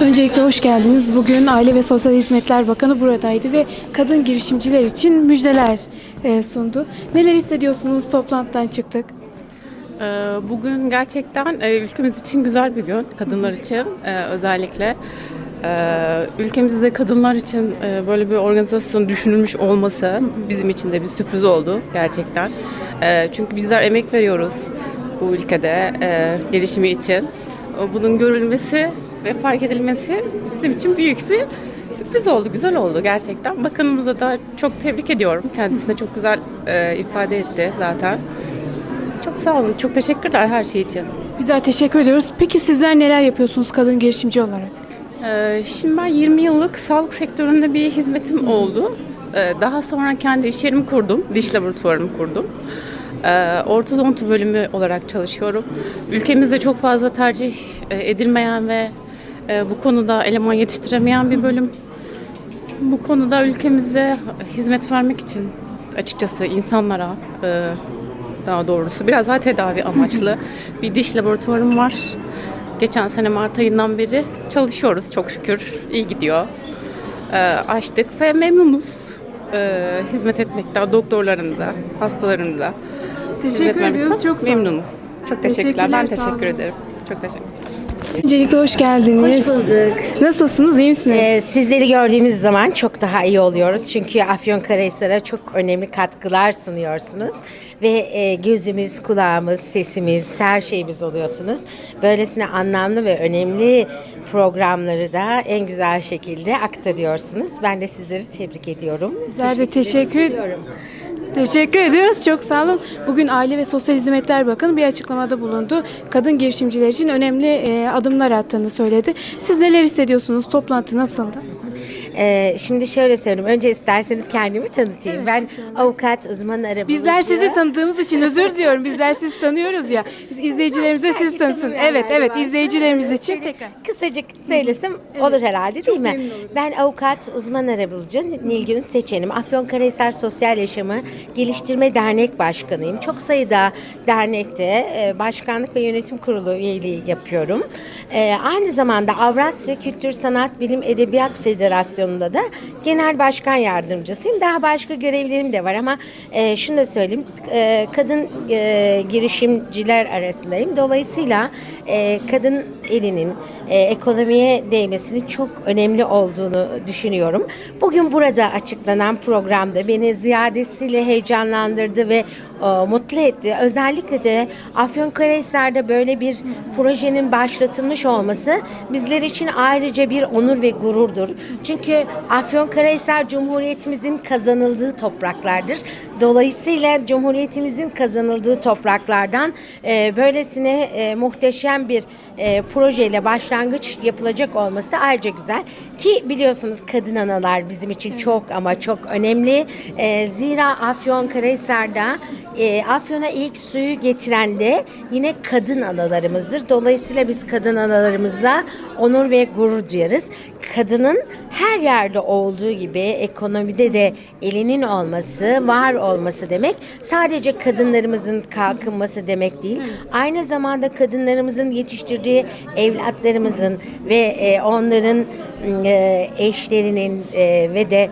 Öncelikle hoş geldiniz. Bugün Aile ve Sosyal Hizmetler Bakanı buradaydı ve kadın girişimciler için müjdeler e, sundu. Neler hissediyorsunuz? Toplantıdan çıktık. Ee, Bugün gerçekten e, ülkemiz için güzel bir gün, kadınlar için e, özellikle. Ülkemizde kadınlar için böyle bir organizasyon düşünülmüş olması bizim için de bir sürpriz oldu gerçekten. Çünkü bizler emek veriyoruz bu ülkede gelişimi için. Bunun görülmesi ve fark edilmesi bizim için büyük bir sürpriz oldu, güzel oldu gerçekten. Bakanımıza da çok tebrik ediyorum. Kendisine çok güzel e, ifade etti zaten. Çok sağ olun. Çok teşekkürler her şey için. Bizler teşekkür ediyoruz. Peki sizler neler yapıyorsunuz kadın girişimci olarak? Ee, şimdi ben 20 yıllık sağlık sektöründe bir hizmetim oldu. Ee, daha sonra kendi iş yerimi kurdum. Diş laboratuvarımı kurdum. Ee, ortodonti bölümü olarak çalışıyorum. Ülkemizde çok fazla tercih e, edilmeyen ve bu konuda eleman yetiştiremeyen bir bölüm. Bu konuda ülkemize hizmet vermek için açıkçası insanlara e, daha doğrusu biraz daha tedavi amaçlı bir diş laboratuvarım var. Geçen sene Mart ayından beri çalışıyoruz çok şükür. İyi gidiyor. E, açtık ve memnunuz e, hizmet etmekten, doktorlarımıza, hastalarımıza. hizmet Teşekkür ediyoruz. Çok sağ olun. Memnunum. Çok teşekkürler. Ben Teşekkürler, sağ teşekkür ederim. Çok teşekkür Öncelikle hoş geldiniz. Hoş bulduk. Nasılsınız? İyi misiniz? Ee, sizleri gördüğümüz zaman çok daha iyi oluyoruz. Çünkü Afyonkarahisar'a çok önemli katkılar sunuyorsunuz. Ve e, gözümüz, kulağımız, sesimiz, her şeyimiz oluyorsunuz. Böylesine anlamlı ve önemli programları da en güzel şekilde aktarıyorsunuz. Ben de sizleri tebrik ediyorum. Bizler de teşekkür ediyorum. Teşekkür ediyoruz. Çok sağ olun. Bugün Aile ve Sosyal Hizmetler Bakanı bir açıklamada bulundu. Kadın girişimciler için önemli adımlar attığını söyledi. Siz neler hissediyorsunuz? Toplantı nasıldı? Ee, şimdi şöyle söyleyeyim. Önce isterseniz kendimi tanıtayım. ben avukat, uzman arabulucu. Bizler sizi tanıdığımız için özür diliyorum. Bizler sizi tanıyoruz ya. İzleyicilerimize siz tanısın. Evet, evet. izleyicilerimiz için tekrar. Kısacık söylesem olur herhalde değil mi? Ben avukat, uzman arabulucu Nilgün Seçenim. Afyonkarahisar Sosyal Yaşamı Geliştirme Dernek Başkanıyım. Çok sayıda dernekte e, başkanlık ve yönetim kurulu üyeliği yapıyorum. E, Aynı zamanda Avrasya Kültür Sanat Bilim Edebiyat Federasyonu'nda da genel başkan yardımcısıyım. Daha başka görevlerim de var ama e, şunu da söyleyeyim. E, kadın e, girişimciler arasındayım. Dolayısıyla e, kadın elinin e, ekonomiye değmesinin çok önemli olduğunu düşünüyorum. Bugün burada açıklanan programda beni ziyadesiyle heyecanlandırdı ve e, mutlu etti. Özellikle de Afyonkarahisar'da böyle bir projenin başlatılmış olması bizler için ayrıca bir onur ve gururdur. Çünkü Afyonkarahisar Cumhuriyetimizin kazanıldığı topraklardır. Dolayısıyla Cumhuriyetimizin kazanıldığı topraklardan e, böylesine e, muhteşem bir e, projeyle başlangıç yapılacak olması da ayrıca güzel. Ki biliyorsunuz kadın analar bizim için çok ama çok önemli. E, zira Afyonkarahisar'da e, Afyon'a ilk suyu getiren de yine kadın analarımızdır. Dolayısıyla biz kadın analarımızla onur ve gurur duyarız. Kadının her yerde olduğu gibi ekonomide de elinin olması, var olması demek sadece kadınlarımızın kalkınması demek değil. Aynı zamanda kadınlarımızın yetiştirdiği evlatlarımızın ve e, onların e, eşlerinin e, ve de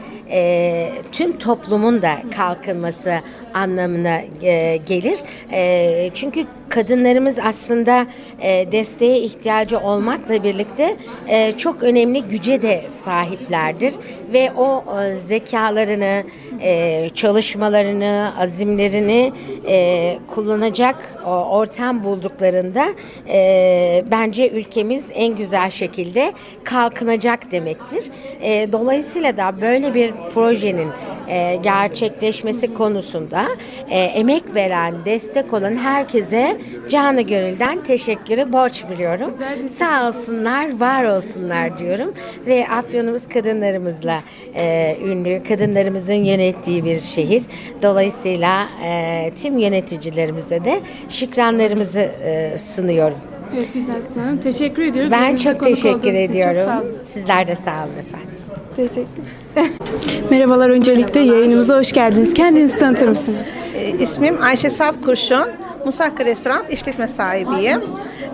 tüm toplumun da kalkınması anlamına e, gelir. E, çünkü kadınlarımız aslında e, desteğe ihtiyacı olmakla birlikte e, çok önemli güce de sahiplerdir ve o e, zekalarını, e, çalışmalarını, azimlerini e, kullanacak o, ortam bulduklarında e, bence ülkemiz en güzel şekilde kalkınacak demektir. E, dolayısıyla da böyle bir projenin e, gerçekleşmesi konusunda e, emek veren, destek olan herkese canı gönülden teşekkürü borç biliyorum. Sağ olsunlar, var olsunlar diyorum ve Afyonumuz kadınlarımızla e, ünlü, kadınlarımızın yönettiği bir şehir. Dolayısıyla e, tüm yöneticilerimize de şükranlarımızı e, sunuyorum. Evet, size hanım. Teşekkür ediyoruz. Ben çok teşekkür ediyorum. Çok sağ olun. Sizler de sağ olun efendim. Teşekkür. Merhabalar öncelikle yayınımıza hoş geldiniz. Kendinizi tanıtır mısınız? E, İsmim Ayşe Saf Kurşun. Musakka Restoran işletme sahibiyim.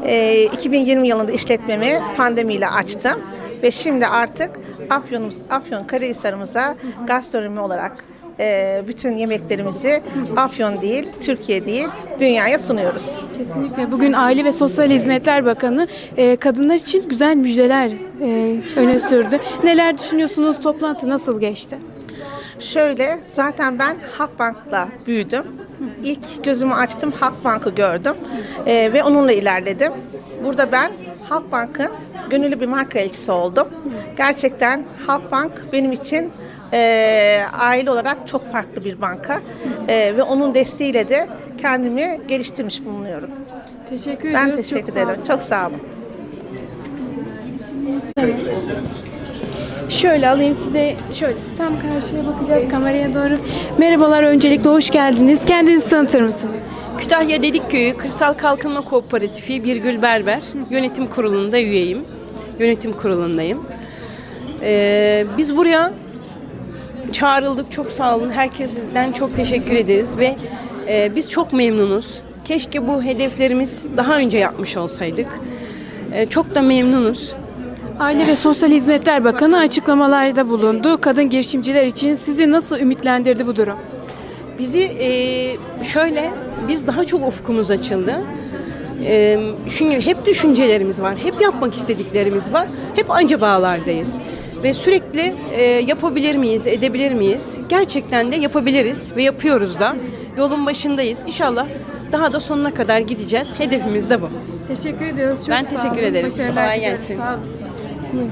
E, 2020 yılında işletmemi pandemiyle açtım. ve şimdi artık Afyonumuz, Afyon Karahisar'ımıza gastronomi olarak e, bütün yemeklerimizi Afyon değil, Türkiye değil, dünyaya sunuyoruz. Kesinlikle. Bugün Aile ve Sosyal Hizmetler Bakanı e, kadınlar için güzel müjdeler e, öne sürdü. Neler düşünüyorsunuz? Toplantı nasıl geçti? Şöyle zaten ben Halkbank'la büyüdüm. İlk gözümü açtım Halkbank'ı gördüm Ee, ve onunla ilerledim. Burada ben Halkbank'ın gönüllü bir marka elçisi oldum. Gerçekten Halkbank benim için e, aile olarak çok farklı bir banka E, ve onun desteğiyle de kendimi geliştirmiş bulunuyorum. Teşekkür Ben ediyoruz. teşekkür Çok sağ ederim. Çok sağ olun. Şöyle alayım size. Şöyle tam karşıya bakacağız kameraya doğru. Merhabalar öncelikle hoş geldiniz. Kendinizi tanıtır mısınız? Kütahya Dedikköyü Kırsal Kalkınma Kooperatifi Birgül Berber yönetim kurulunda üyeyim. Yönetim kurulundayım. Ee, biz buraya çağrıldık. Çok sağ olun. Herkesten çok teşekkür ederiz ve e, biz çok memnunuz. Keşke bu hedeflerimiz daha önce yapmış olsaydık. Ee, çok da memnunuz. Aile ve Sosyal Hizmetler Bakanı açıklamalarda bulundu. Kadın girişimciler için sizi nasıl ümitlendirdi bu durum? Bizi e, şöyle, biz daha çok ufkumuz açıldı. E, çünkü hep düşüncelerimiz var, hep yapmak istediklerimiz var, hep acabalardayız. Ve sürekli e, yapabilir miyiz, edebilir miyiz? Gerçekten de yapabiliriz ve yapıyoruz da. Yolun başındayız. İnşallah daha da sonuna kadar gideceğiz. Hedefimiz de bu. Teşekkür ediyoruz. Çok Ben sağ teşekkür olun. ederim. Başarılar Kolay gelsin. Sağ olun.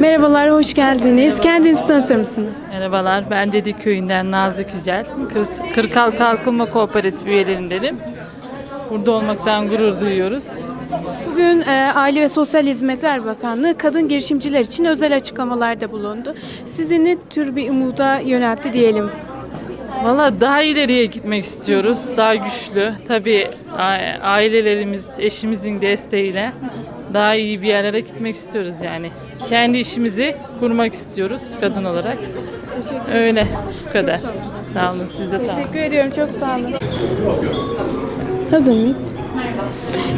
Merhabalar, hoş geldiniz. Kendinizi tanıtır mısınız? Merhabalar, ben Dedik Köyü'nden Nazlı Yücel. Kır- Kırkal Kalkınma Kooperatif üyelerindenim. Burada olmaktan gurur duyuyoruz. Bugün e, Aile ve Sosyal Hizmetler Bakanlığı kadın girişimciler için özel açıklamalarda bulundu. Sizi ne tür bir umuda yöneltti diyelim. Valla daha ileriye gitmek istiyoruz, daha güçlü. Tabii ailelerimiz, eşimizin desteğiyle daha iyi bir yerlere gitmek istiyoruz yani. Kendi işimizi kurmak istiyoruz kadın olarak. Öyle, bu kadar. Sağ olun, siz de sağ olun. Teşekkür ediyorum, çok sağ olun. Hazır mıyız?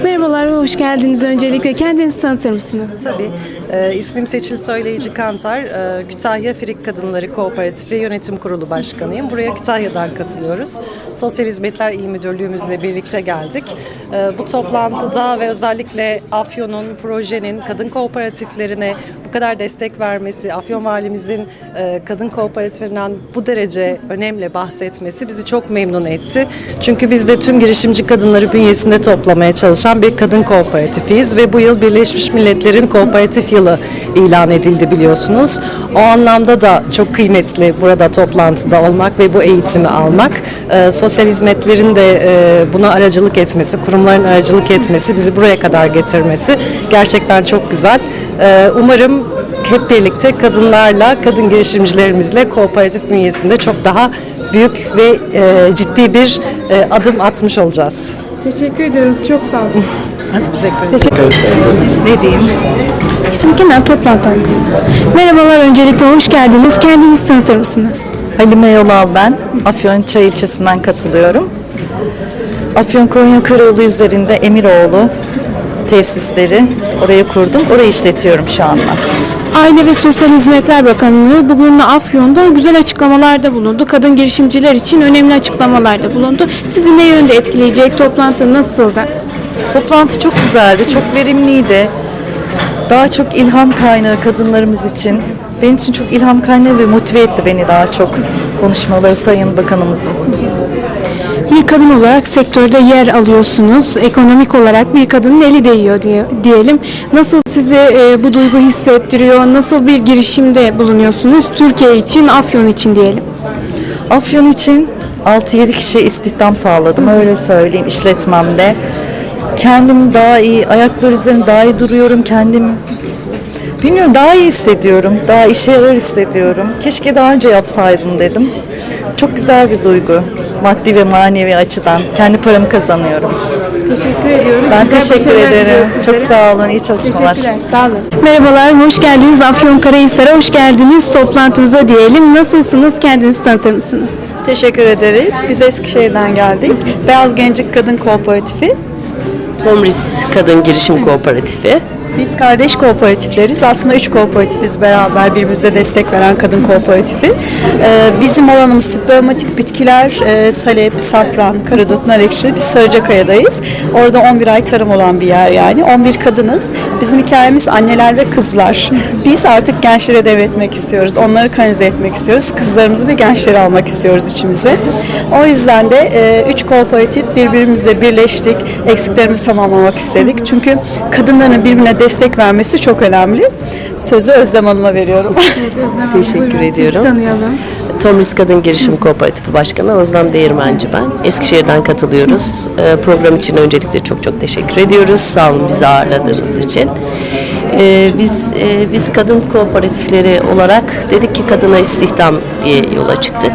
Merhabalar, hoş geldiniz. Öncelikle kendinizi tanıtır mısınız? Tabii. Ee, ismim Seçil Söyleyici Kantar. Ee, Kütahya Frik Kadınları Kooperatifi Yönetim Kurulu Başkanıyım. Buraya Kütahya'dan katılıyoruz. Sosyal Hizmetler İl Müdürlüğümüzle birlikte geldik. Ee, bu toplantıda ve özellikle Afyon'un, projenin kadın kooperatiflerine bu kadar destek vermesi, Afyon Valimizin e, kadın kooperatiflerinden bu derece önemli bahsetmesi bizi çok memnun etti. Çünkü biz de tüm girişimci kadınları bünyesinde toplamaya çalışan bir kadın kooperatifiyiz ve bu yıl Birleşmiş Milletler'in kooperatif yılı ilan edildi biliyorsunuz. O anlamda da çok kıymetli burada toplantıda olmak ve bu eğitimi almak. Ee, sosyal hizmetlerin de e, buna aracılık etmesi, kurumların aracılık etmesi, bizi buraya kadar getirmesi gerçekten çok güzel. Ee, umarım hep birlikte kadınlarla, kadın girişimcilerimizle kooperatif bünyesinde çok daha büyük ve e, ciddi bir e, adım atmış olacağız. Teşekkür ediyoruz, çok sağ olun. Teşekkür ederim. Ne diyeyim? Genel toplantı hakkında. Merhabalar, öncelikle hoş geldiniz. Kendinizi tanıtır mısınız? Halime Yolal ben. Afyon Çay ilçesinden katılıyorum. Afyon Konya Karaoğlu üzerinde Emiroğlu tesisleri oraya kurdum. Orayı işletiyorum şu anda. Aile ve Sosyal Hizmetler Bakanlığı bugün Afyon'da güzel açıklamalarda bulundu. Kadın girişimciler için önemli açıklamalarda bulundu. Sizi ne yönde etkileyecek? Toplantı nasıldı? Toplantı çok güzeldi, çok verimliydi. Daha çok ilham kaynağı kadınlarımız için. Benim için çok ilham kaynağı ve motive etti beni daha çok konuşmaları Sayın Bakanımızın. Bir kadın olarak sektörde yer alıyorsunuz. Ekonomik olarak bir kadının eli değiyor diye, diyelim. Nasıl size e, bu duygu hissettiriyor? Nasıl bir girişimde bulunuyorsunuz? Türkiye için, Afyon için diyelim. Afyon için 6-7 kişi istihdam sağladım öyle söyleyeyim işletmemde. Kendim daha iyi, ayaklar üzerinde daha iyi duruyorum. Kendim bilmiyorum daha iyi hissediyorum. Daha işe yarar hissediyorum. Keşke daha önce yapsaydım dedim. Çok güzel bir duygu. Maddi ve manevi açıdan. Kendi paramı kazanıyorum. Teşekkür ediyoruz. Ben Güzel teşekkür başarılar ederim. diliyoruz Çok sizlere. sağ olun. İyi çalışmalar. Teşekkürler. Sağ olun. Merhabalar, hoş geldiniz. Afyonkarahisar'a hoş geldiniz. Toplantımıza diyelim. Nasılsınız? Kendinizi tanıtır mısınız? Teşekkür ederiz. Biz Eskişehir'den geldik. Beyaz Gencik Kadın Kooperatifi. Tomris Kadın Girişim Kooperatifi. Biz kardeş kooperatifleriz. Aslında üç kooperatifiz beraber birbirimize destek veren kadın kooperatifi. Ee, bizim alanımız spermatik bitkiler, e, salep, safran, karadut, nar ekşi. Biz Sarıcakaya'dayız. Orada 11 ay tarım olan bir yer yani. 11 kadınız. Bizim hikayemiz anneler ve kızlar. Biz artık gençlere devretmek istiyoruz. Onları kanalize etmek istiyoruz. Kızlarımızı ve gençleri almak istiyoruz içimize. O yüzden de e, üç kooperatif birbirimizle birleştik. Eksiklerimizi tamamlamak istedik. Çünkü kadınların birbirine destek vermesi çok önemli. Sözü Özlem Hanım'a veriyorum. Teşekkür Buyurun, sizi ediyorum. tanıyalım. Tomris Kadın Girişim Kooperatifi Başkanı Özlem Değirmenci ben. Eskişehir'den katılıyoruz. Ee, program için öncelikle çok çok teşekkür ediyoruz. Sağ olun bizi ağırladığınız için. Ee, biz e, biz kadın kooperatifleri olarak dedik ki kadına istihdam diye yola çıktık.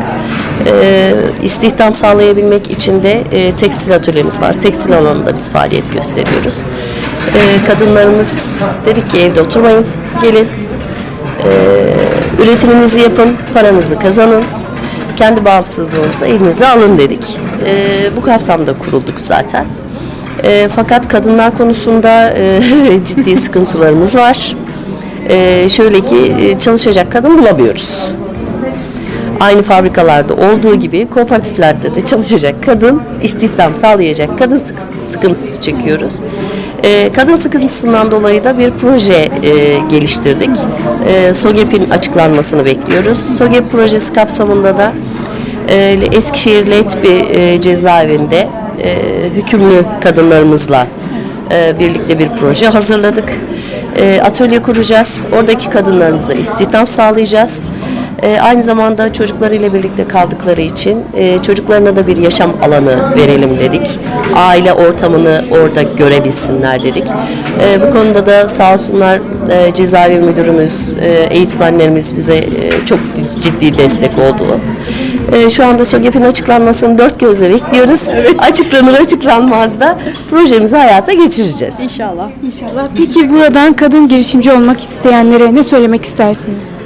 Ee, istihdam sağlayabilmek için de e, tekstil atölyemiz var. Tekstil alanında biz faaliyet gösteriyoruz. Ee, kadınlarımız dedik ki evde oturmayın, gelin üretiminizi yapın, paranızı kazanın, kendi bağımsızlığınızı elinize alın dedik. Ee, bu kapsamda kurulduk zaten. Ee, fakat kadınlar konusunda e, ciddi sıkıntılarımız var. Ee, şöyle ki e, çalışacak kadın bulamıyoruz. Aynı fabrikalarda olduğu gibi kooperatiflerde de çalışacak kadın, istihdam sağlayacak kadın sık- sıkıntısı çekiyoruz. Ee, kadın sıkıntısından dolayı da bir proje e, geliştirdik. Ee, SOGEP'in açıklanmasını bekliyoruz. SOGEP projesi kapsamında da e, Eskişehir Letbi e, cezaevinde e, hükümlü kadınlarımızla e, birlikte bir proje hazırladık. E, atölye kuracağız. Oradaki kadınlarımıza istihdam sağlayacağız. E, aynı zamanda çocuklarıyla birlikte kaldıkları için e, çocuklarına da bir yaşam alanı verelim dedik. Aile ortamını orada görebilsinler dedik. E, bu konuda da sağ olsunlar e, cezaevi müdürümüz, e, eğitmenlerimiz bize e, çok ciddi destek oldu. E, şu anda SOGEP'in açıklanmasını dört gözle bekliyoruz. Açıklanır açıklanmaz da projemizi hayata geçireceğiz. İnşallah. İnşallah. Peki buradan kadın girişimci olmak isteyenlere ne söylemek istersiniz?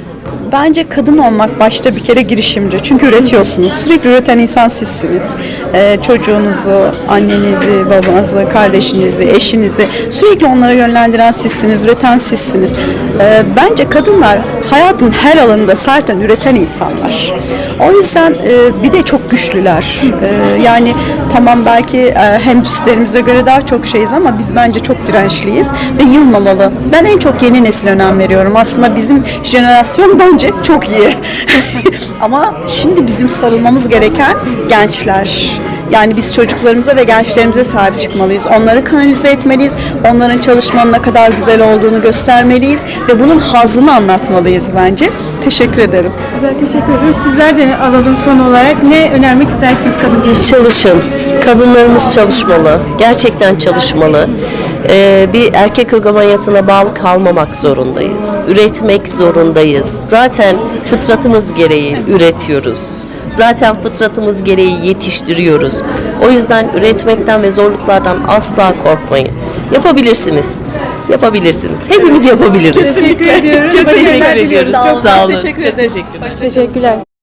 Bence kadın olmak başta bir kere girişimci. Çünkü üretiyorsunuz. Sürekli üreten insan sizsiniz. Ee, çocuğunuzu, annenizi, babanızı, kardeşinizi, eşinizi sürekli onlara yönlendiren sizsiniz, üreten sizsiniz. Ee, bence kadınlar hayatın her alanında zaten üreten insanlar. O yüzden e, bir de çok güçlüler. Ee, yani tamam belki e, hem cinslerimize göre daha çok şeyiz ama biz bence çok dirençliyiz ve yılmamalı. Ben en çok yeni nesil önem veriyorum. Aslında bizim jenerasyon bence çok iyi. ama şimdi bizim sarılmamız gereken gençler. Yani biz çocuklarımıza ve gençlerimize sahip çıkmalıyız. Onları kanalize etmeliyiz. Onların çalışmanın ne kadar güzel olduğunu göstermeliyiz ve bunun hazını anlatmalıyız bence. Teşekkür ederim. Güzel teşekkür ederiz. Sizler de alalım son olarak. Ne önermek istersiniz kadın girişimci? Çalışın. Kadınlarımız çalışmalı. Gerçekten çalışmalı. Ee, bir erkek hegemonyasına bağlı kalmamak zorundayız. Üretmek zorundayız. Zaten fıtratımız gereği üretiyoruz. Zaten fıtratımız gereği yetiştiriyoruz. O yüzden üretmekten ve zorluklardan asla korkmayın. Yapabilirsiniz. Yapabilirsiniz. Hepimiz yapabiliriz. Teşekkür ediyoruz. Çok teşekkür ediyoruz. Çok sağ olun. Teşekkür ederiz. Teşekkürler.